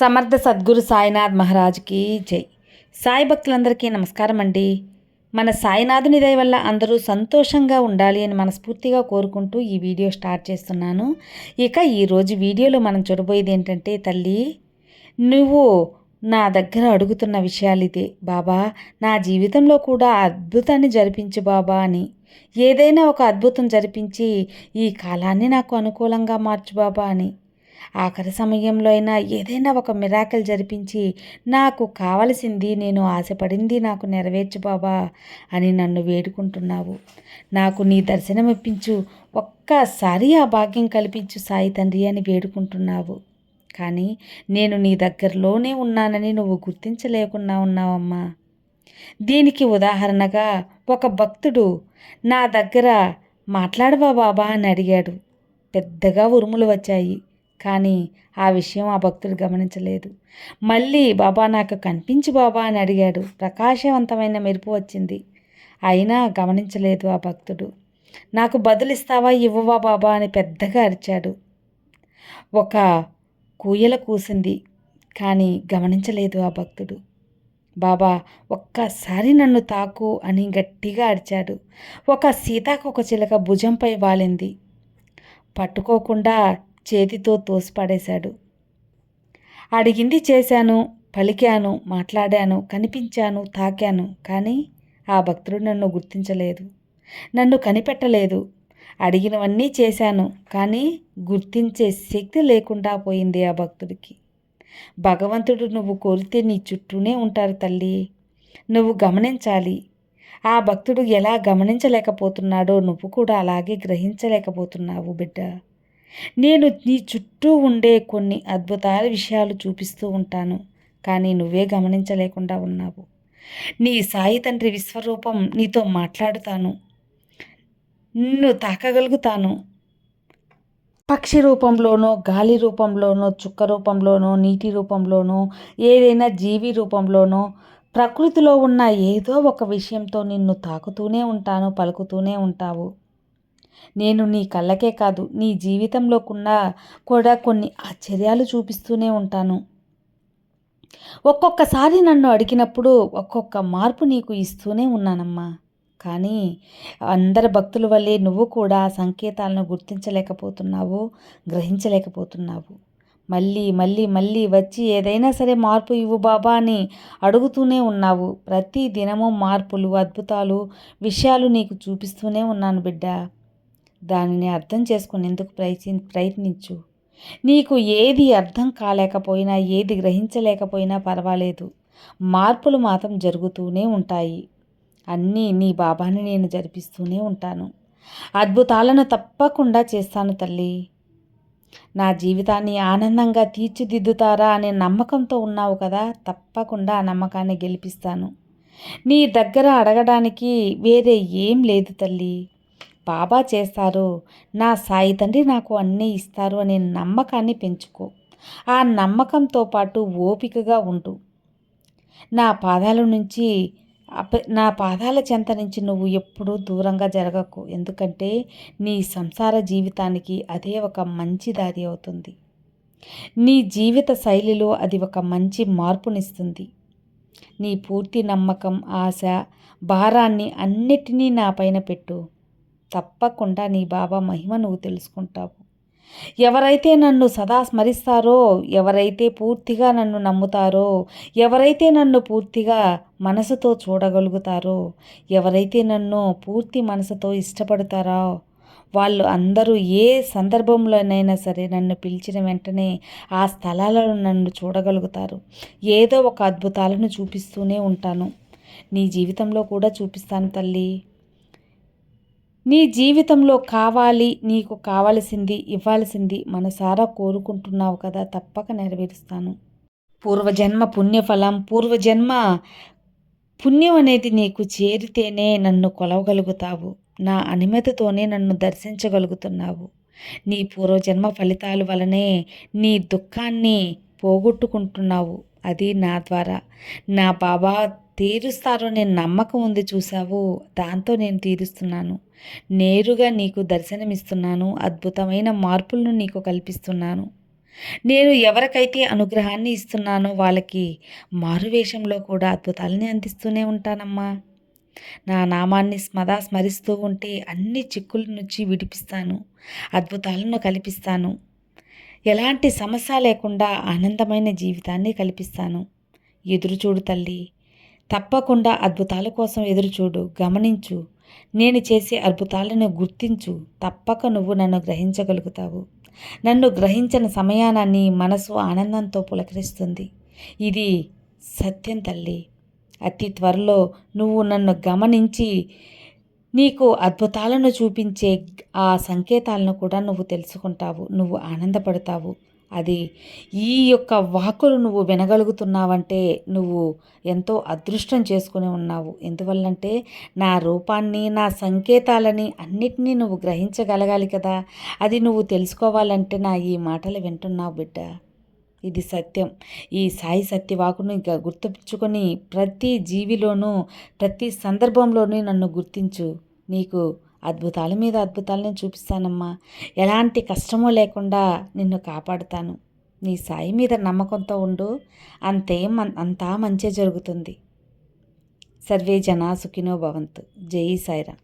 సమర్థ సద్గురు సాయినాథ్ మహారాజ్కి జై. సాయి భక్తులందరికీ నమస్కారం అండి. మన సాయినాథుని దయ వల్ల అందరూ సంతోషంగా ఉండాలి అని మనస్ఫూర్తిగా కోరుకుంటూ ఈ వీడియో స్టార్ట్ చేస్తున్నాను. ఇక ఈరోజు వీడియోలో మనం చూడబోయేది ఏంటంటే తల్లి నువ్వు నా దగ్గర అడుగుతున్న విషయాలు ఇదే. బాబా నా జీవితంలో కూడా అద్భుతాన్ని జరిపించు బాబా అని. ఏదైనా ఒక అద్భుతం జరిపించి ఈ కాలాన్ని నాకు అనుకూలంగా మార్చు బాబా అని. ఆఖరి సమయంలో అయినా ఏదైనా ఒక మిరాకిల్ జరిపించి నాకు కావలసింది నేను ఆశపడింది నాకు నెరవేర్చు బాబా అని నన్ను వేడుకుంటున్నావు. నాకు నీ దర్శనం ఇప్పించు ఒక్కసారి ఆ భాగ్యం కల్పించు సాయి తండ్రి అని వేడుకుంటున్నావు. కానీ నేను నీ దగ్గరలోనే ఉన్నానని నువ్వు గుర్తించలేకున్నా ఉన్నావమ్మా. దీనికి ఉదాహరణగా ఒక భక్తుడు నా దగ్గర మాట్లాడవా బాబా అని అడిగాడు. పెద్దగా ఉరుములు వచ్చాయి. కానీ ఆ విషయం ఆ భక్తుడు గమనించలేదు. మళ్ళీ బాబా నాకు కనిపించు బాబా అని అడిగాడు. ప్రకాశవంతమైన మెరుపు వచ్చింది. అయినా గమనించలేదు ఆ భక్తుడు. నాకు బదులిస్తావా ఇవ్వవా బాబా అని పెద్దగా అరిచాడు. ఒక కూయల కూసింది కానీ గమనించలేదు ఆ భక్తుడు. బాబా ఒక్కసారి నన్ను తాకు అని గట్టిగా అరిచాడు. ఒక సీతాకొక చిలక భుజంపై వాలింది. పట్టుకోకుండా చేతితో తోసిపడేశాడు. అడిగింది చేశాను పలికాను మాట్లాడాను కనిపించాను తాకాను కానీ ఆ భక్తుడు నన్ను గుర్తించలేదు. నన్ను కనిపెట్టలేదు. అడిగినవన్నీ చేశాను కానీ గుర్తించే శక్తి లేకుండా పోయింది ఆ భక్తుడికి. భగవంతుడు నువ్వు కోరితే నీ చుట్టూనే ఉంటారు తల్లి. నువ్వు గమనించాలి. ఆ భక్తుడు ఎలా గమనించలేకపోతున్నాడో నువ్వు కూడా అలాగే గ్రహించలేకపోతున్నావు బిడ్డ. నేను నీ చుట్టూ ఉండే కొన్ని అద్భుతాల విషయాలు చూపిస్తూ ఉంటాను కానీ నువ్వే గమనించలేకుండా ఉన్నావు. నీ సాయి తండ్రి విశ్వరూపం నీతో మాట్లాడుతాను. నిన్ను తాకగలుగుతాను. పక్షి రూపంలోనో గాలి రూపంలోనో చుక్క రూపంలోనో నీటి రూపంలోనో ఏదైనా జీవి రూపంలోనో ప్రకృతిలో ఉన్న ఏదో ఒక విషయంతో నిన్ను తాకుతూనే ఉంటాను పలుకుతూనే ఉంటావు. నేను నీ కళ్ళకే కాదు నీ జీవితంలోకున్న కూడా కొన్ని ఆశ్చర్యాలు చూపిస్తూనే ఉంటాను. ఒక్కొక్కసారి నన్ను అడిగినప్పుడు ఒక్కొక్క మార్పు నీకు ఇస్తూనే ఉన్నానమ్మా. కానీ అందరి భక్తుల వల్లే నువ్వు కూడా సంకేతాలను గుర్తించలేకపోతున్నావు గ్రహించలేకపోతున్నావు. మళ్ళీ మళ్ళీ మళ్ళీ వచ్చి ఏదైనా సరే మార్పు ఇవ్వు బాబా అని అడుగుతూనే ఉన్నావు. ప్రతి దినము మార్పులు అద్భుతాలు విషయాలు నీకు చూపిస్తూనే ఉన్నాను బిడ్డ. దానిని అర్థం చేసుకునేందుకు ప్రయత్ని ప్రయత్నించు. నీకు ఏది అర్థం కాలేకపోయినా ఏది గ్రహించలేకపోయినా పర్వాలేదు. మార్పులు మాత్రం జరుగుతూనే ఉంటాయి. అన్నీ నీ బాబాని నేను జరిపిస్తూనే ఉంటాను. అద్భుతాలను తప్పకుండా చేస్తాను తల్లి. నా జీవితాన్ని ఆనందంగా తీర్చిదిద్దుతారా అనే నమ్మకంతో ఉన్నావు కదా తప్పకుండా ఆ నమ్మకాన్ని గెలిపిస్తాను. నీ దగ్గర అడగడానికి వేరే ఏం లేదు తల్లి. బాబా చేస్తారు. నా సాయి తండ్రి నాకు అన్నీ ఇస్తారు అనే నమ్మకాన్ని పెంచుకో. ఆ నమ్మకంతో పాటు ఓపికగా ఉండు. నా పాదాల నుంచి నా పాదాల చెంత నుంచి నువ్వు ఎప్పుడూ దూరంగా జరగకు. ఎందుకంటే నీ సంసార జీవితానికి అదే ఒక మంచి దారి అవుతుంది. నీ జీవిత శైలిలో అది ఒక మంచి మార్పునిస్తుంది. నీ పూర్తి నమ్మకం ఆశ భారాన్ని అన్నిటినీ నా పైన పెట్టు. తప్పకుండా నీ బాబా మహిమ నువ్వు తెలుసుకుంటావు. ఎవరైతే నన్ను సదా స్మరిస్తారో ఎవరైతే పూర్తిగా నన్ను నమ్ముతారో ఎవరైతే నన్ను పూర్తిగా మనసుతో చూడగలుగుతారో ఎవరైతే నన్ను పూర్తి మనసుతో ఇష్టపడతారో వాళ్ళు అందరూ ఏ సందర్భంలోనైనా సరే నన్ను పిలిచిన వెంటనే ఆ స్థలాలను నన్ను చూడగలుగుతారు. ఏదో ఒక అద్భుతాలను చూపిస్తూనే ఉంటాను. నీ జీవితంలో కూడా చూపిస్తాను తల్లి. నీ జీవితంలో కావాలి నీకు కావలసింది ఇవ్వాల్సింది మనసారా కోరుకుంటున్నావు కదా తప్పక నెరవేరుస్తాను. పూర్వజన్మ పుణ్యఫలం పూర్వజన్మ పుణ్యం అనేది నీకు చేరితేనే నన్ను కొలవగలుగుతావు. నా అనుమతితోనే నన్ను దర్శించగలుగుతున్నావు. నీ పూర్వజన్మ ఫలితాల వలనే నీ దుఃఖాన్ని పోగొట్టుకుంటున్నావు. అది నా ద్వారా. నా బాబా తీరుస్తారో నేను నమ్మకం ఉంది చూసావు దాంతో నేను తీరుస్తున్నాను. నేరుగా నీకు దర్శనమిస్తున్నాను అద్భుతమైన మార్పులను నీకు కల్పిస్తున్నాను. నేను ఎవరికైతే అనుగ్రహాన్ని ఇస్తున్నానో వాళ్ళకి మారువేషంలో కూడా అద్భుతాలని అందిస్తూనే ఉంటానమ్మా. నా నామాన్ని స్మదా స్మరిస్తూ ఉంటే అన్ని చిక్కుల నుంచి విడిపిస్తాను అద్భుతాలను కల్పిస్తాను. ఎలాంటి సమస్య లేకుండా ఆనందమైన జీవితాన్ని కల్పిస్తాను. ఎదురుచూడు తల్లి తప్పకుండా అద్భుతాల కోసం ఎదురుచూడు గమనించు. నేను చేసే అద్భుతాలను గుర్తించు. తప్పక నువ్వు నన్ను గ్రహించగలుగుతావు. నన్ను గ్రహించిన సమయాన నీ మనసు ఆనందంతో పులకరిస్తుంది. ఇది సత్యం తల్లి. అతి త్వరలో నువ్వు నన్ను గమనించి నీకు అద్భుతాలను చూపించే ఆ సంకేతాలను కూడా నువ్వు తెలుసుకుంటావు. నువ్వు ఆనందపడతావు. అది ఈ యొక్క వాకులు నువ్వు వినగలుగుతున్నావంటే నువ్వు ఎంతో అదృష్టం చేసుకుని ఉన్నావు. ఎందువల్లంటే నా రూపాన్ని నా సంకేతాలని అన్నిటినీ నువ్వు గ్రహించగలగాలి కదా. అది నువ్వు తెలుసుకోవాలంటే నా ఈ మాటలు వింటున్నావు బిడ్డ. ఇది సత్యం. ఈ సాయి సత్యవాకును ఇంకా గుర్తుంచుకొని ప్రతి జీవిలోనూ ప్రతి సందర్భంలోనూ నన్ను గుర్తించు. నీకు అద్భుతాల మీద అద్భుతాలనే చూపిస్తానమ్మా. ఎలాంటి కష్టమో లేకుండా నిన్ను కాపాడుతాను. నీ సాయి మీద నమ్మకంతో ఉండు. అంతే మన్ అంతా మంచే జరుగుతుంది. సర్వే జనా సుఖినో భవంతు. జై సాయిరామ్.